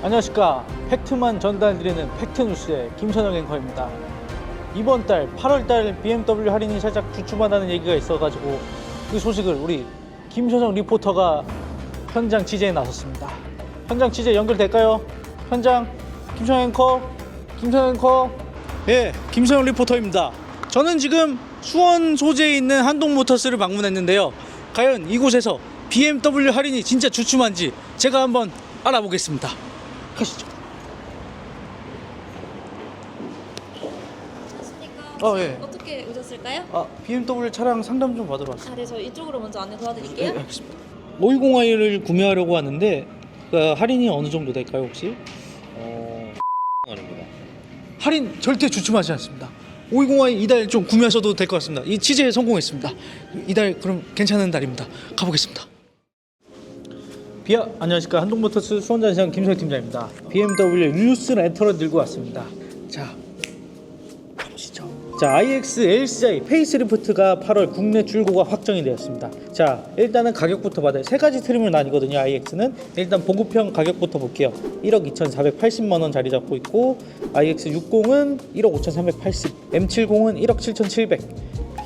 안녕하십니까. 팩트만 전달드리는 팩트뉴스의 김선영 앵커입니다. 이번 달 8월 달 BMW 할인이 살짝 주춤하다는 얘기가 있어가지고 그 소식을 우리 김선영 리포터가 현장 취재에 나섰습니다. 현장 취재 연결될까요? 현장 김선영 앵커? 김선영 앵커? 예 김선영 리포터입니다. 저는 지금 수원 소재에 있는 한동모터스를 방문했는데요. 과연 이곳에서 BMW 할인이 진짜 주춤한지 제가 한번 알아보겠습니다 가시죠. 안녕하십니까? 어, 예. 어떻게 오셨을까요? 아, BMW 차량 상담 좀 받으러 왔어요. 아, 네, 저 이쪽으로 먼저 안내 네, 도와드릴게요. 알겠습니다. 520i를 구매하려고 하는데 그 할인이 어느 정도 될까요, 혹시? 어... 원입니다. 할인 절대 주춤하지 않습니다. 520i 이달 좀 구매하셔도 될 것 같습니다. 이 취재에 성공했습니다. 이달 그럼 괜찮은 달입니다. 가보겠습니다. 비아 안녕하십니까 한동모터스 수원전시장 김성 팀장입니다. BMW 뉴스 렌터를 들고 왔습니다. 자. 자 iX LCI 페이스리프트가 8월 국내 출고가 확정이 되었습니다. 자 일단은 가격부터 받아요. 세 가지 트림을 나뉘거든요. iX는 일단 보급형 가격부터 볼게요. 1억 2,480만 원 자리 잡고 있고 iX 60은 1억 5,380, M70은 1억 7,700.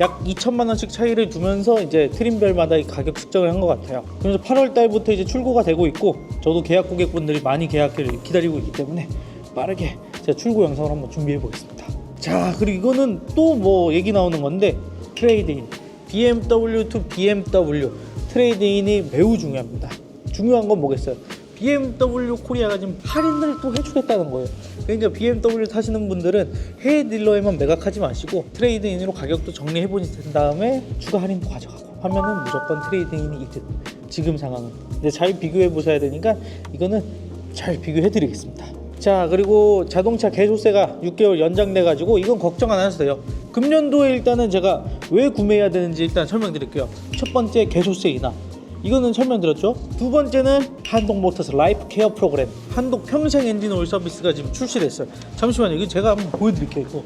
약 2천만 원씩 차이를 두면서 이제 트림별마다 이 가격 측정을 한 것 같아요. 그래서 8월 달부터 이제 출고가 되고 있고 저도 계약 고객분들이 많이 계약을 기다리고 있기 때문에 빠르게 제가 출고 영상을 한번 준비해 보겠습니다. 자 그리고 이거는 또 뭐 얘기 나오는 건데 트레이드인 BMW to BMW 트레이드인이 매우 중요합니다. 중요한 건 뭐겠어요? BMW 코리아가 지금 할인을 또 해주겠다는 거예요. 그러니까 BMW 타시는 분들은 해외 딜러에만 매각하지 마시고 트레이드인으로 가격도 정리해 보신 다음에 추가 할인도 가져가고 하면은 무조건 트레이드인이 이득. 지금 상황은. 근데 잘 비교해 보셔야 되니까 이거는 잘 비교해 드리겠습니다. 자 그리고 자동차 개소세가 6개월 연장돼 가지고 이건 걱정 안 하셔도 돼요. 금년도에 일단은 제가 왜 구매해야 되는지 일단 설명드릴게요. 첫 번째 개소세 인하. 이거는 설명드렸죠. 두 번째는 한독 모터스 라이프 케어 프로그램 한독 평생 엔진 오일 서비스가 지금 출시됐어요. 잠시만요. 이거 제가 한번 보여드릴게요. 이거.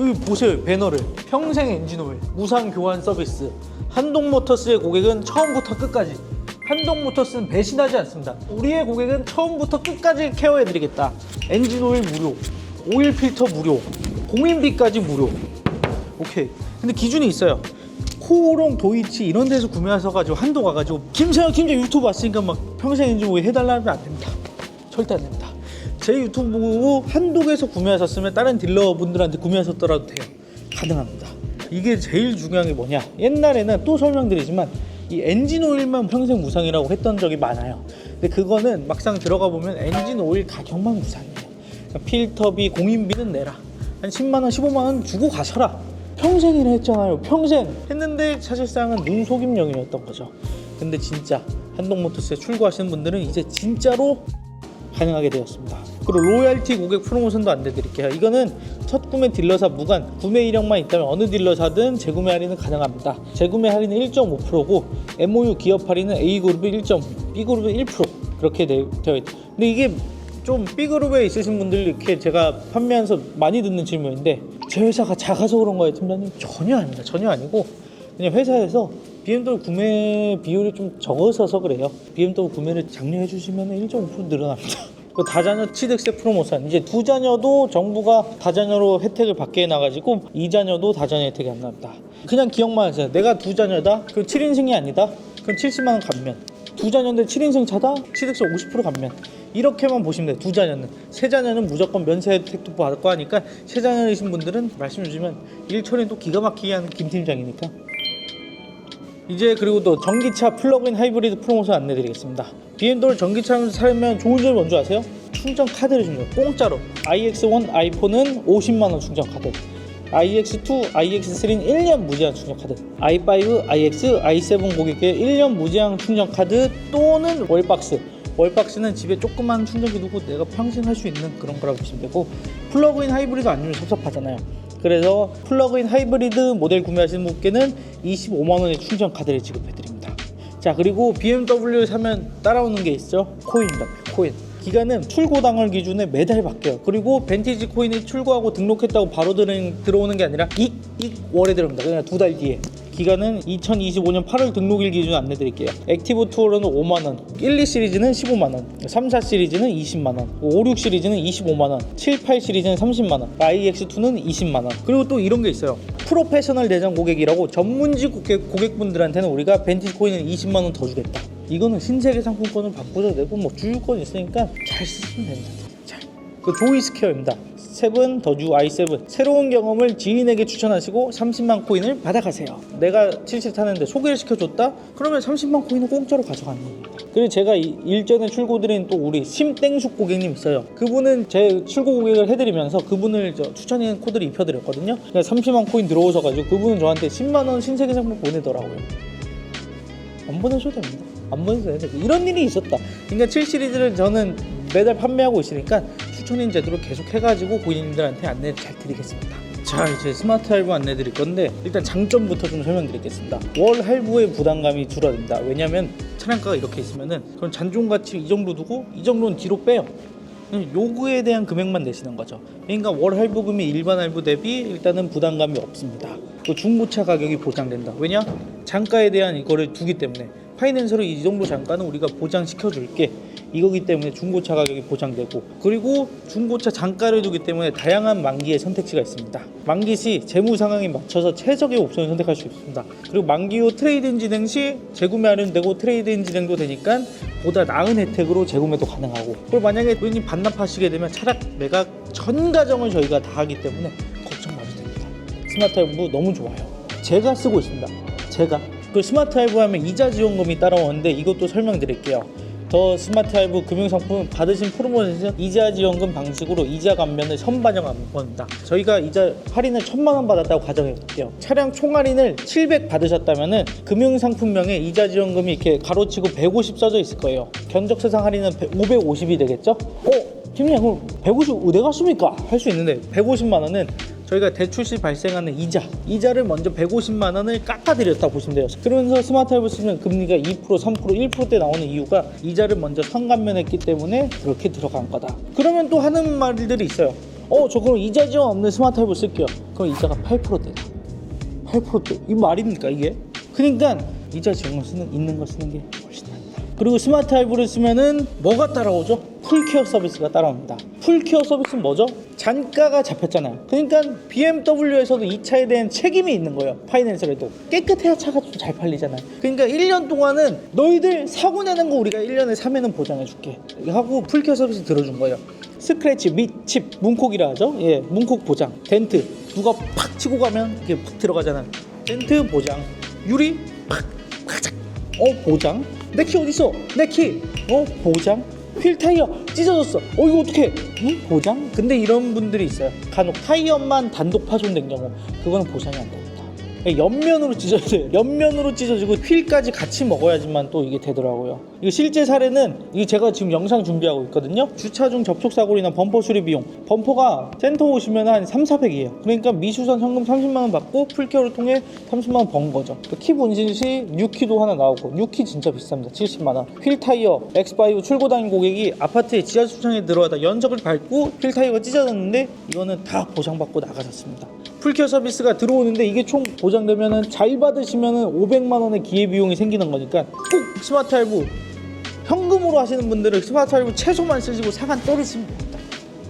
여기 보세요 배너를 평생 엔진 오일 무상 교환 서비스 한독 모터스의 고객은 처음부터 끝까지 한독 모터스는 배신하지 않습니다. 우리의 고객은 처음부터 끝까지 케어해드리겠다. 엔진 오일 무료, 오일 필터 무료, 공인비까지 무료. 오케이. 근데 기준이 있어요. 코오롱, 도이치 이런 데서 구매하셔가지고 한도 가가지고 김세현 팀장 유튜브 왔으니까 막 평생 엔진 오일 해달라면 안 됩니다. 절대 안 됩니다. 제 유튜브 보고 한독에서 구매하셨으면 다른 딜러분들한테 구매하셨더라도 돼요. 가능합니다. 이게 제일 중요한 게 뭐냐? 옛날에는 또 설명드리지만 이 엔진 오일만 평생 무상이라고 했던 적이 많아요. 근데 그거는 막상 들어가 보면 엔진 오일 가격만 무상이에요. 그러니까 필터비, 공인비는 내라. 한 10만 원, 15만 원 주고 가셔라. 평생이라 했잖아요. 평생 했는데 사실상은 눈 속임령이었던 거죠. 근데 진짜 한동모터스에 출고하시는 분들은 이제 진짜로 가능하게 되었습니다. 그리고 로얄티 고객 프로모션도 안내드릴게요. 이거는 첫 구매 딜러사 무관, 구매 이력만 있다면 어느 딜러사든 재구매 할인은 가능합니다. 재구매 할인은 1.5%고 MOU 기업 할인은 A그룹이 1.5, B그룹은 1% 그렇게 되- 되어 있다. 근데 이게 좀 B그룹에 있으신 분들 이렇게 제가 판매하면서 많이 듣는 질문인데 제 회사가 작아서 그런 거예요, 팀장님? 전혀 아닙니다. 전혀 아니고 그냥 회사에서 BMW 구매 비율이 좀 적어서 그래요. BMW 구매를 장려해 주시면 1.5% 늘어납니다. 그 다자녀 취득세 프로모션 이제 두 자녀도 정부가 다자녀로 혜택을 받게 해놔가지고 이 자녀도 다자녀 혜택이 안 나온다. 그냥 기억만 하세요. 내가 두 자녀다. 그 7인승이 아니다. 그럼 70만 원 감면. 두 자녀인데 7인승 차다. 취득세 50% 감면. 이렇게만 보시면 돼요. 두 자녀는 세 자녀는 무조건 면세 혜택도 받고 하니까 세 자녀이신 분들은 말씀 주시면 일 처리는 또 기가 막히게 하는 김 팀장이니까 이제 그리고 또 전기차 플러그인 하이브리드 프로모션 안내드리겠습니다. BMW 전기차를 사면 좋은 점이 뭔지 아세요? 충전 카드를 줍니다. 공짜로. iX1 아이폰은 50만 원 충전 카드. iX2, iX3는 1년 무제한 충전 카드. i5, iX, i7 고객께 1년 무제한 충전 카드 또는 월박스. 월박스는 집에 조그만 충전기 두고 내가 평생 할 수 있는 그런 거라고 보시면 되고 플러그인 하이브리드 아니면 섭섭하잖아요. 그래서 플러그인 하이브리드 모델 구매하시는 분께는 25만 원의 충전 카드를 지급해 드립니다. 자 그리고 BMW 사면 따라오는 게 있죠? 코인입니다. 코인. 기간은 출고 당월 기준에 매달 바뀌어요. 그리고 벤티지 코인이 출고하고 등록했다고 바로 들은, 들어오는 게 아니라 익, 익 월에 들어옵니다. 그냥 두 달 뒤에 기간은 2025년 8월 등록일 기준 안내드릴게요. 액티브 투어로는 5만 원, 1, 2 시리즈는 15만 원, 3, 4 시리즈는 20만 원, 5, 6 시리즈는 25만 원, 7, 8 시리즈는 30만 원, IX2는 20만 원. 그리고 또 이런 게 있어요. 프로페셔널 대상 고객이라고 전문직 고객, 고객분들한테는 우리가 벤티지 코인을 20만 원 더 주겠다. 이거는 신세계 상품권을 바꾸셔도 되고 뭐 주유권 있으니까 잘 쓰시면 됩니다. 잘. 그 조이 스퀘어입니다. 세븐 더주 i7 새로운 경험을 지인에게 추천하시고 30만 코인을 받아가세요. 내가 77 타는데 소개를 시켜줬다? 그러면 30만 코인을 공짜로 가져가는 겁니다. 그리고 제가 이 일전에 출고드린 또 우리 심땡숙 고객님 있어요. 그분은 제 출고 고객을 해드리면서 그분을 저 추천인 코드를 입혀드렸거든요. 그러니까 30만 코인 들어오셔가지고 그분은 저한테 10만 원 신세계 상품 보내더라고요. 안 보내셔도 됩니다. 안 보내셔도 됩니다. 이런 일이 있었다. 그러니까 7 시리즈를 저는 매달 판매하고 있으니까 추천인 제도를 계속 해가지고 고객님들한테 안내 잘 드리겠습니다. 자 이제 스마트 할부 안내 드릴 건데 일단 장점부터 좀 설명드리겠습니다. 월 할부의 부담감이 줄어든다. 왜냐면 차량가가 이렇게 있으면은 그럼 잔존 가치 이 정도 두고 이 정도는 뒤로 빼요. 요구에 대한 금액만 내시는 거죠. 그러니까 월 할부금이 일반 할부 대비 일단은 부담감이 없습니다. 또 중고차 가격이 보장된다. 왜냐? 장가에 대한 이거를 두기 때문에 파이낸서로 이 정도 장가는 우리가 보장시켜 줄게. 이거기 때문에 중고차 가격이 보장되고 그리고 중고차 장가를 두기 때문에 다양한 만기의 선택지가 있습니다. 만기 시 재무 상황에 맞춰서 최적의 옵션을 선택할 수 있습니다. 그리고 만기 후 트레이드인 진행 시 재구매 할인되고 트레이드인 진행도 되니까 보다 나은 혜택으로 재구매도 가능하고 그리고 만약에 고객님 반납하시게 되면 차량 매각 전 과정을 저희가 다 하기 때문에 걱정 마셔도 됩니다. 스마트 할부 너무 좋아요. 제가 쓰고 있습니다. 제가 그 스마트 할부 하면 이자 지원금이 따라오는데 이것도 설명드릴게요. 더 스마트 할부 금융상품 받으신 프로모션에서 이자 지원금 방식으로 이자 감면을 선반영 한 겁니다. 저희가 이자 할인을 천만 원 받았다고 가정해 볼게요. 차량 총 할인을 700 받으셨다면은 금융상품명에 이자 지원금이 이렇게 가로치고 150 써져 있을 거예요. 견적세상 할인은 550이 되겠죠? 어? 팀장 그럼 150 어디 갔습니까? 할 수 있는데 150만 원은 저희가 대출 시 발생하는 이자, 이자를 먼저 150만 원을 깎아드렸다 보시면 돼요. 그러면서 스마트 쓰면 금리가 2%, 3%, 1%대 나오는 이유가 이자를 먼저 선감면했기 때문에 그렇게 들어간 거다. 그러면 또 하는 말들이 있어요. 어, 저 그럼 이자 지원 없는 스마트 할부 쓸게요. 그럼 이자가 8%대다. 8%대. 이 말입니까 이게? 그러니까 이자 지원을 쓰는 있는 거 쓰는 게 훨씬 낫다. 그리고 스마트 할부를 쓰면은 뭐가 따라오죠? 풀케어 서비스가 따라옵니다. 풀케어 서비스는 뭐죠? 잔가가 잡혔잖아요. 그러니까 BMW에서도 이 차에 대한 책임이 있는 거예요. 파이낸셜에도 깨끗해야 차가 좀 잘 팔리잖아요. 그러니까 1년 동안은 너희들 사고 내는 거 우리가 1년에 사면은 보장해 줄게. 하고 풀케어 서비스 들어준 거예요. 스크래치, 밑, 칩, 문콕이라 하죠. 예, 문콕 보장, 덴트. 누가 팍 치고 가면 이게 팍 들어가잖아요. 덴트 보장, 유리 팍, 팍, 어 보장. 내 키 어디 있어? 내 키. 어 보장. 휠 타이어 찢어졌어. 어 이거 어떻게? 응? 보장? 근데 이런 분들이 있어요. 간혹 타이어만 단독 파손된 경우 그거는 보상이 안 됩니다. 옆면으로 찢어져요. 옆면으로 찢어지고 휠까지 같이 먹어야지만 또 이게 되더라고요. 이거 실제 사례는 이 제가 지금 영상 준비하고 있거든요. 주차 중 접촉 사고나 범퍼 수리 비용. 범퍼가 센터 오시면 한 3, 400이에요. 그러니까 미수선 현금 30만 원 받고 풀케어를 통해 30만 원 번 거죠. 키 분실 시 뉴키도 하나 나오고 뉴키 진짜 비쌉니다. 70만 원. 휠 타이어 X5 출고 다닌 고객이 아파트에 지하 주차장에 들어가다 연석을 밟고 휠 타이어가 찢어졌는데 이거는 다 보상받고 나가셨습니다. 풀케어 서비스가 들어오는데 이게 총 보장되면은 잘 받으시면은 500만 원의 기회 비용이 생기는 거니까 꼭 스마트 할부 현금으로 하시는 분들은 스마트 할부 최소만 쓰시고 상한 때리시면 됩니다.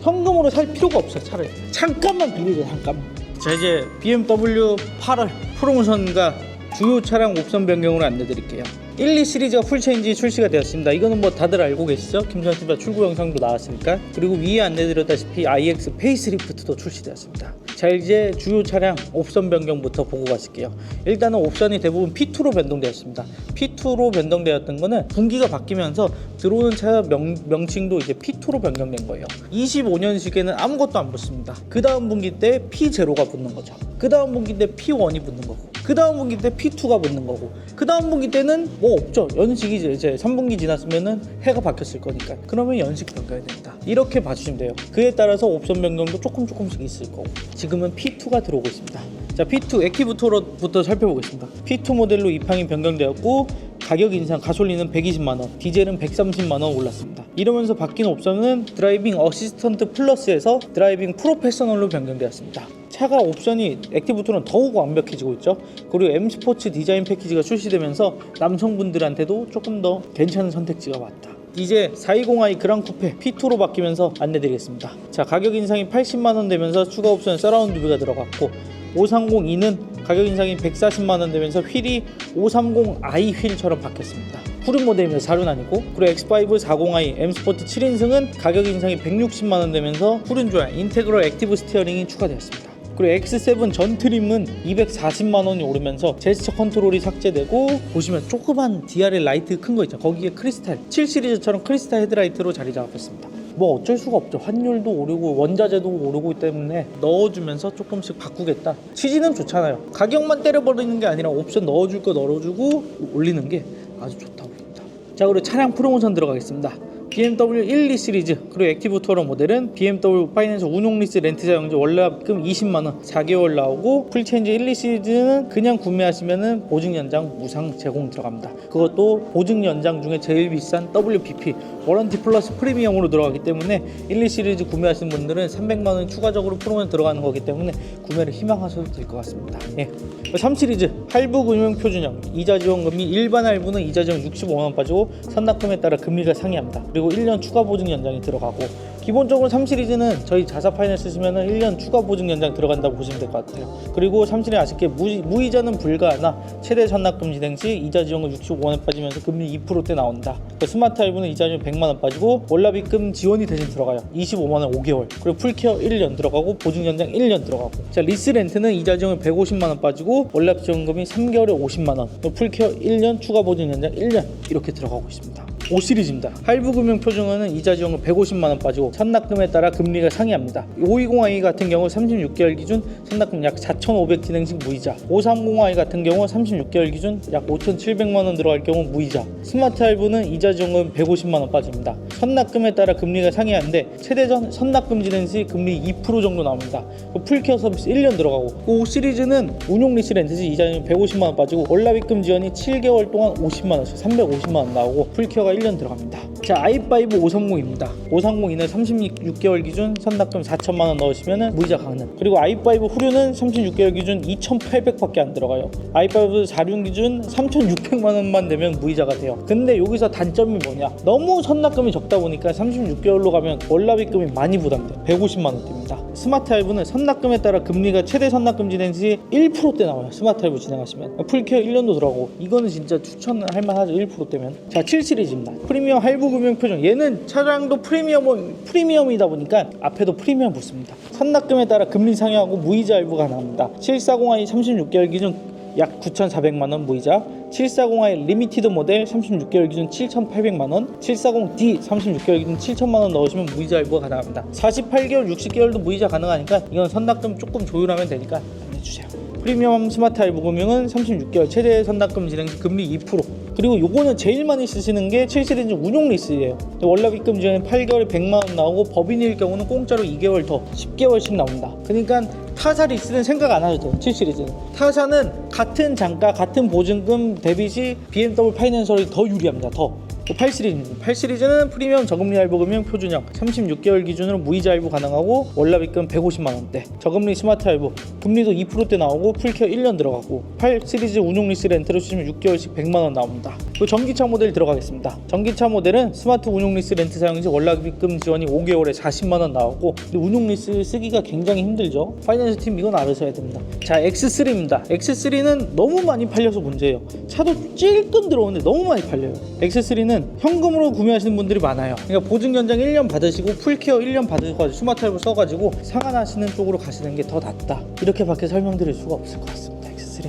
현금으로 살 필요가 없어요 차라리. 잠깐만 빌리세요 잠깐만. 자 이제 BMW 8월 프로모션과 주요 차량 옵션 변경으로 안내드릴게요. 1, 2 시리즈가 풀체인지 출시가 되었습니다. 이거는 뭐 다들 알고 계시죠? 김선수가 출고 영상도 나왔으니까. 그리고 위에 안내드렸다시피 iX 페이스리프트도 출시되었습니다 자 이제 주요 차량 옵션 변경부터 보고 가실게요. 일단은 옵션이 대부분 P2로 변동되었습니다. P2로 변동되었던 거는 분기가 바뀌면서 들어오는 차 명, 명칭도 이제 P2로 변경된 거예요. 25년식에는 아무것도 안 붙습니다. 그 다음 분기 때 P0가 붙는 거죠. 그 다음 분기 때 P1이 붙는 거고 그 다음 분기 때 P2가 붙는 거고 그 다음 분기 때는 뭐 없죠. 연식이 이제- 이제 3분기 지났으면은 해가 바뀌었을 거니까. 그러면 연식 변경이 됩니다. 이렇게 봐주시면 돼요. 그에 따라서 옵션 변경도 조금 조금씩 있을 거고 지금은 P2가 들어오고 있습니다 자 P2 액티브토로부터 살펴보겠습니다 P2 모델로 입항이 변경되었고 가격 인상 가솔린은 120만 원 디젤은 130만 원 올랐습니다 이러면서 바뀐 옵션은 드라이빙 어시스턴트 플러스에서 드라이빙 프로페셔널로 변경되었습니다 차가 옵션이 액티브2는 더욱 완벽해지고 있죠. 그리고 M 스포츠 디자인 패키지가 출시되면서 남성분들한테도 조금 더 괜찮은 선택지가 왔다. 이제 420i 그랑 쿠페 P2로 바뀌면서 안내드리겠습니다. 자 가격 인상이 80만 원 되면서 추가 옵션 서라운드 뷰가 들어갔고 530e는 가격 인상이 140만 원 되면서 휠이 530i 휠처럼 바뀌었습니다. 푸른 모델이면 사륜 아니고 그리고 X5 40i M 스포트 7인승은 가격 인상이 160만 원 되면서 푸른 조향 인테그럴 액티브 스티어링이 추가되었습니다. 그리고 X7 전 트림은 240만 원이 오르면서 제스처 컨트롤이 삭제되고 보시면 조그만 DRL 라이트 큰 거 있죠. 거기에 크리스탈 7 시리즈처럼 크리스탈 헤드라이트로 자리 잡았습니다. 뭐 어쩔 수가 없죠. 환율도 오르고 원자재도 오르고 때문에 넣어주면서 조금씩 바꾸겠다. 취지는 좋잖아요. 가격만 때려버리는 게 아니라 옵션 넣어줄 거 넣어주고 올리는 게 아주 좋다고 봅니다. 자 그리고 차량 프로모션 들어가겠습니다. BMW 1, 2 시리즈 그리고 액티브 투어러 모델은 BMW 파이낸스 운용 리스 렌트 자용지 원래금 20만 원 4개월 나오고 풀체인지 1, 2 시리즈는 그냥 구매하시면은 보증 연장 무상 제공 들어갑니다. 그것도 보증 연장 중에 제일 비싼 WPP 워런티 플러스 프리미엄으로 들어가기 때문에 1, 2 시리즈 구매하시는 분들은 300만 원 추가적으로 프로모션 들어가는 거기 때문에 구매를 희망하셔도 될 것 같습니다. 예. 3 시리즈 할부 금융 표준형 이자 지원 금리 일반 할부는 이자 지원 65만 원 빠지고 선납금에 따라 금리가 상이합니다. 그리고 1년 추가 보증 연장이 들어가고 기본적으로 3 시리즈는 저희 자사 파이널 쓰시면은 1년 추가 보증 연장 들어간다고 보시면 될 것 같아요. 그리고 3 시리즈 아쉽게 무, 무이자는 불가하나 최대 선납금 진행 시 이자 지원금 65만 원 빠지면서 금리 2%대 나온다. 그 스마트 할부는 이자 지원 100만 원 빠지고 월납입금 지원이 대신 들어가요. 25만 원 5개월. 그리고 풀케어 1년 들어가고 보증 연장 1년 들어가고. 자 리스 렌트는 이자 지원 150만 원 빠지고 월납 지원금이 3개월에 50만 원. 그리고 풀케어 1년 추가 보증 연장 1년 이렇게 들어가고 있습니다. 5 시리즈입니다. 할부금융 표준화는 이자 지원금 150만 원 빠지고 선납금에 따라 금리가 상이합니다. 520i 같은 경우 36개월 기준 선납금 약 4,500 진행식 무이자. 530i 같은 경우 36개월 기준 약 5,700만 원 들어갈 경우 무이자. 스마트 할부는 이자 지원금 150만 원 빠집니다. 선납금에 따라 금리가 상이하는데 최대 전 선납금 진행 시 금리 2% 정도 나옵니다. 그 풀케어 서비스 1년 들어가고 그5 시리즈는 운용 리스 렌트 시 이자 지원금 150만 원 빠지고 월납입금 지원이 7개월 동안 50만 원씩 350만 원 나오고 풀케어가 1년 들어갑니다. 자, i5 530입니다. 530이는 36개월 기준 선납금 4천만 원 넣으시면 무이자 가능. 그리고 i5 후륜은 36개월 기준 2,800밖에 안 들어가요. i5 4륜 기준 3,600만 원만 내면 무이자가 돼요. 근데 여기서 단점이 뭐냐? 너무 선납금이 적다 보니까 36개월로 가면 월납입금이 많이 부담돼요. 150만 원대입니다. 스마트 할부는 선납금에 따라 금리가 최대 선납금 진행 시 1%대 나와요. 스마트 할부 진행하시면 풀케어 1년도 들어가고 이거는 진짜 추천할 만하죠. 1%대면. 자, 7 시리즈입니다. 프리미엄 할부 금융 표준. 얘는 차량도 프리미엄 프리미엄이다 보니까 앞에도 프리미엄 붙습니다. 선납금에 따라 금리 상향하고 무이자 할부가 나옵니다. 740i 36개월 기준 약 9,400만 원 무이자, 740i 리미티드 모델 36개월 기준 7,800만 원, 740D 36개월 기준 7천만 원 넣으시면 무이자 할부가 가능합니다. 48개월, 60개월도 무이자 가능하니까 이건 선납금 조금 조율하면 되니까 안내주세요. 프리미엄 스마트 할부 금융은 36개월 최대 선납금 진행 시 금리 2%. 그리고 요거는 제일 많이 쓰시는 게 7시리즈 운용 리스예요. 월납 입금 지원은 8개월에 100만 원 나오고 법인일 경우는 공짜로 2개월 더 10개월씩 나온다. 그러니까 타사 리스는 생각 안 하셔도 돼요. 7시리즈는. 타사는 같은 장가, 같은 보증금 대비 시 BMW 파이낸셜이 더 유리합니다. 더. 8 시리즈입니다. 8시리즈는 프리미엄 저금리 할부 금융 표준형 36개월 기준으로 무이자 할부 가능하고 월납 입금 150만 원대 저금리 스마트 할부 금리도 2%대 나오고 풀케어 1년 들어가고 8 시리즈 운용 리스 렌트를 쓰시면 6개월씩 100만 원 나옵니다. 그 전기차 모델 들어가겠습니다. 전기차 모델은 스마트 운용 리스 렌트 사용 시 월납 입금 지원이 5개월에 40만 원 나오고 운용 리스 쓰기가 굉장히 힘들죠. 파이낸스 팀 이건 알아셔야 됩니다. 자 X3입니다. X3는 너무 많이 팔려서 문제예요. 차도 찔끔 들어오는데 너무 많이 팔려요. X3는 현금으로 구매하시는 분들이 많아요. 그러니까 보증 연장 1년 받으시고 풀케어 1년 받으셔가지고 스마트 할부 써가지고 상환하시는 쪽으로 가시는 게 더 낫다. 이렇게밖에 설명드릴 수가 없을 것 같습니다. X3는.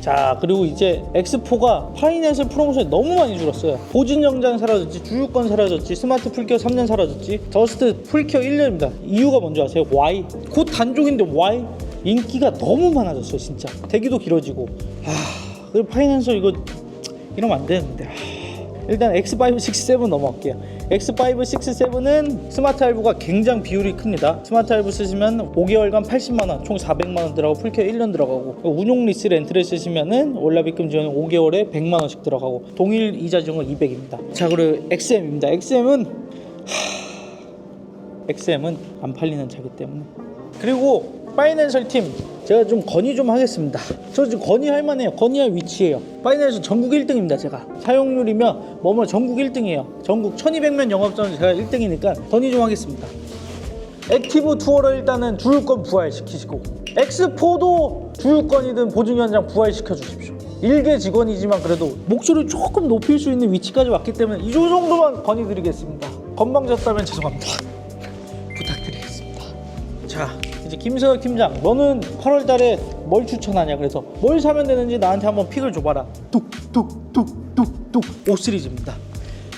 자 그리고 이제 X4가 파이낸셜 프로모션이 너무 많이 줄었어요 보증 연장 사라졌지 주유권 사라졌지 스마트 풀케어 3년 사라졌지 저스트 풀케어 1년입니다 이유가 뭔지 아세요? Y 곧 단종인데 Y 인기가 너무 많아졌어요 진짜 대기도 길어지고 아 그리고 파이낸셜 이거 이러면 안 되는데 아. 일단 X5, 6, 7 넘어갈게요. X5, 6, 7은 스마트 할부가 굉장히 비율이 큽니다. 스마트 할부 쓰시면 5개월간 80만 원, 총 400만 원 들어가고 풀케어 1년 들어가고 운용 리스 렌트를 쓰시면은 월납입금 지원 5개월에 100만 원씩 들어가고 동일 이자 지원은 200입니다. 자 그리고 XM입니다. XM은 하... XM은 안 팔리는 차기 때문에 그리고 파이낸셜 팀 제가 좀 건의 좀 하겠습니다. 저 지금 건의할 만해요. 건의할 위치예요. 파이낸셜 전국 1등입니다. 제가 사용률이며 뭐뭐 전국 1등이에요. 전국 1200명 영업점 제가 1등이니까 건의 좀 하겠습니다. 액티브 투어를 일단은 주유권 부활시키시고 엑스포도 주유권이든 보증연장 부활시켜 주십시오. 일개 직원이지만 그래도 목소리를 조금 높일 수 있는 위치까지 왔기 때문에 이 정도만 건의드리겠습니다. 건방졌다면 죄송합니다. 부탁드리겠습니다. 자 이제 김서혁 팀장 너는 8월 달에 뭘 추천하냐 그래서 뭘 사면 되는지 나한테 한번 픽을 줘봐라. 뚝뚝뚝뚝뚝 5 시리즈입니다.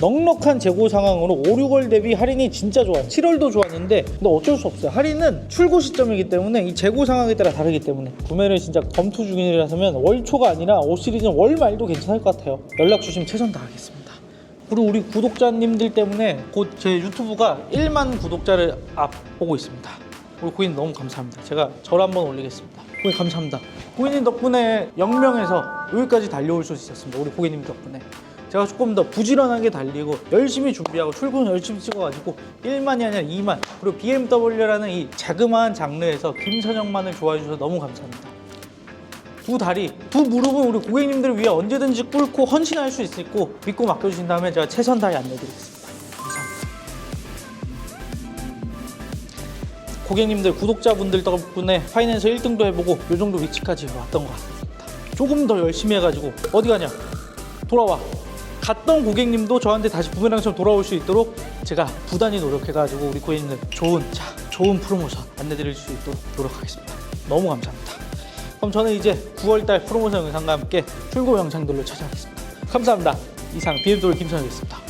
넉넉한 재고 상황으로 5, 6월 대비 할인이 진짜 좋아요. 7월도 좋았는데 근데 어쩔 수 없어요. 할인은 출고 시점이기 때문에 이 재고 상황에 따라 다르기 때문에 구매를 진짜 검토 중이라서면 월초가 아니라 5 시리즈는 월 말도 괜찮을 것 같아요. 연락 주시면 최선 다하겠습니다. 그리고 우리 구독자님들 때문에 곧 제 유튜브가 1만 구독자를 앞보고 있습니다. 우리 고객님 너무 감사합니다. 제가 절 한번 올리겠습니다. 고객님 감사합니다. 고객님 덕분에 0명에서 여기까지 달려올 수 있었습니다. 우리 고객님 덕분에. 제가 조금 더 부지런하게 달리고 열심히 준비하고 출근 열심히 찍어가지고 1만이 아니라 2만 그리고 BMW라는 이 자그마한 장르에서 김선영만을 좋아해 주셔서 너무 감사합니다. 두 다리, 두 무릎은 우리 고객님들을 위해 언제든지 꿇고 헌신할 수 있고 믿고 맡겨주신다면 제가 최선 다해 안내드리겠습니다. 고객님들, 구독자분들 덕분에 파이낸서 1등도 해보고 이 정도 위치까지 왔던 것 같습니다. 조금 더 열심히 해가지고 어디 가냐? 돌아와. 갔던 고객님도 저한테 다시 부메랑처럼 돌아올 수 있도록 제가 부단히 노력해가지고 우리 고객님들 좋은 자 좋은 프로모션 안내드릴 수 있도록 노력하겠습니다. 너무 감사합니다. 그럼 저는 이제 9월달 프로모션 영상과 함께 출고 영상들로 찾아가겠습니다. 감사합니다. 이상 BMW 김선영이었습니다.